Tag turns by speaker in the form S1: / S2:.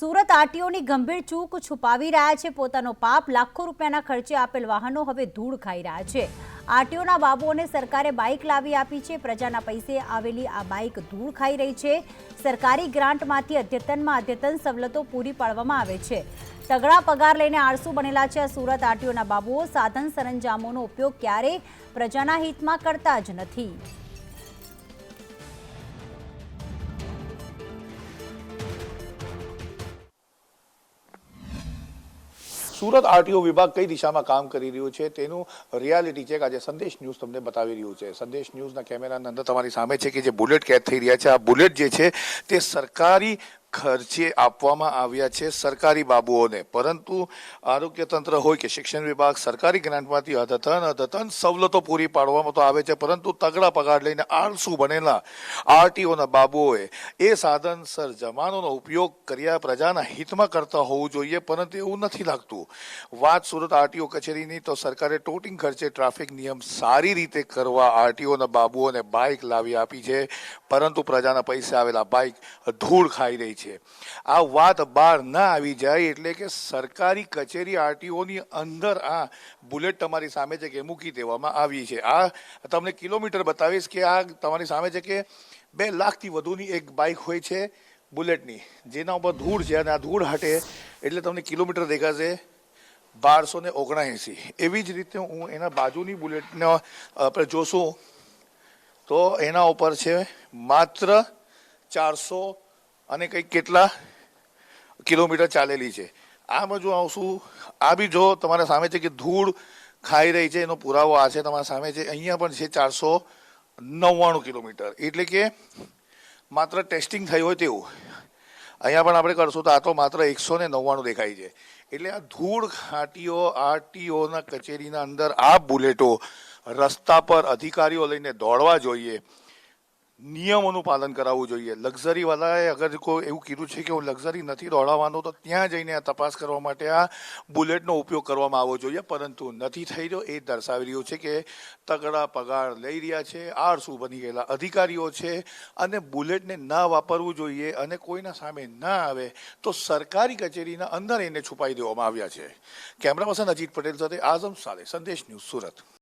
S1: સુરત આરટીઓની ગંભીર ચૂક છુપાવી રહ્યા છે. પોતાનો પાપ લાખો રૂપિયાના ખર્ચે આપેલ વાહનો હવે ધૂળ ખાઈ રહ્યા છે. આરટીઓના બાબુઓને સરકારે બાઇક લાવી આપી છે. પ્રજાના પૈસે આવેલી આ બાઇક ધૂળ ખાઈ રહી છે. સરકારી ગ્રાન્ટમાંથી અદ્યતનમાં અદ્યતન સવલતો પૂરી પાડવામાં આવે છે. તગડા પગાર લઈને આળસુ બનેલા છે આ સુરત આરટીઓના બાબુઓ. સાધન સરંજામોનો ઉપયોગ ક્યારેય પ્રજાના હિતમાં કરતા જ નથી.
S2: સુરત આરટીઓ વિભાગ કઈ દિશામાં કામ કરી રહ્યું છે તેનું રિયાલિટી ચેક આજે સંદેશ ન્યૂઝ તમને બતાવી રહ્યું છે. સંદેશ ન્યૂઝના કેમેરાના અંદર તમારી સામે છે કે જે બુલેટ કેદ થઈ રહ્યા છે. આ બુલેટ જે છે તે સરકારી ખર્ચે આપવામાં આવ્યા છે સરકારી બાબુઓને. પરંતુ આરોગ્ય તંત્ર હોય કે શિક્ષણ વિભાગ, સરકારી ગ્રાન્ટમાંથી અધતન અધતન સવલતો પૂરી પાડવામાં તો આવે છે, પરંતુ તગડા પગાર લઈને આળસુ બનેલા આરટીઓના બાબુઓએ એ સાધન સર જમાનોનો ઉપયોગ કર્યા પ્રજાના હિતમાં કરતા હોવું જોઈએ, પરંતુ એવું નથી લાગતું. વાત સુરત આરટીઓ કચેરીની તો સરકારે ટોટિંગ ખર્ચે ટ્રાફિક નિયમ સારી રીતે કરવા આરટીઓના બાબુઓને બાઇક લાવી આપી છે, પરંતુ પ્રજાના પૈસે આવેલા બાઇક ધૂળ ખાઈ રહી છે. આ વાત બહાર ના આવી જાય એટલે કે સરકારી કચેરી આરટીઓની અંદર આ બુલેટ તમારી સામે છે કે મૂકી દેવામાં આવી છે. આ તમને કિલોમીટર બતાવીશ કે આ તમારી સામે છે કે બે લાખથી વધુની એક બાઇક હોય છે બુલેટની. જેના ઉપર ધૂળ છે અને આ ધૂળ હટે એટલે તમને કિલોમીટર દેખાશે બારસો ને ઓગણએંસી. એવી જ રીતે હું એના બાજુની બુલેટને આપણે જોશું તો એના ઉપર છે માત્ર ચારસો અને કંઈક કેટલા કિલોમીટર ચાલેલી છે. આ જો આવશું, આ બી જો તમારા સામે છે કે ધૂળ ખાઈ રહી છે, એનો પુરાવો આ છે, તમારા સામે છે, અહીંયા પણ છે ચારસો નવ્વાણું કિલોમીટર. એટલે કે માત્ર ટેસ્ટિંગ થઈ હોય તેવું. અહીંયા પણ આપણે કરશું તો આ તો માત્ર એકસો ને નવ્વાણું દેખાય છે. એટલે આ ધૂળ ખાંટીઓ, આરટીઓના કચેરીના અંદર આ બુલેટો રસ્તા પર અધિકારીઓ લઈને દોડવા જોઈએ. નિયમોનું પાલન કરાવવું જોઈએ. લક્ઝરી વાળાએ અગર કોઈ એવું કીધું છે કે હું લક્ઝરી નથી દોડાવવાનો, તો ત્યાં જઈને આ તપાસ કરવા માટે આ બુલેટનો ઉપયોગ કરવામાં આવવો જોઈએ. પરંતુ નથી થઈ રહ્યો. એ દર્શાવી રહ્યું છે કે તગડા પગાર લઈ રહ્યા છે, આળસુ બની ગયેલા અધિકારીઓ છે અને બુલેટને ના વાપરવું જોઈએ અને કોઈના સામે ના આવે તો સરકારી કચેરીના અંદર એને છુપાઈ દેવામાં આવ્યા છે. કેમેરા પર્સન અજીત પટેલ સાથે આઝમ સાલે સંદેશ ન્યૂઝ સુરત.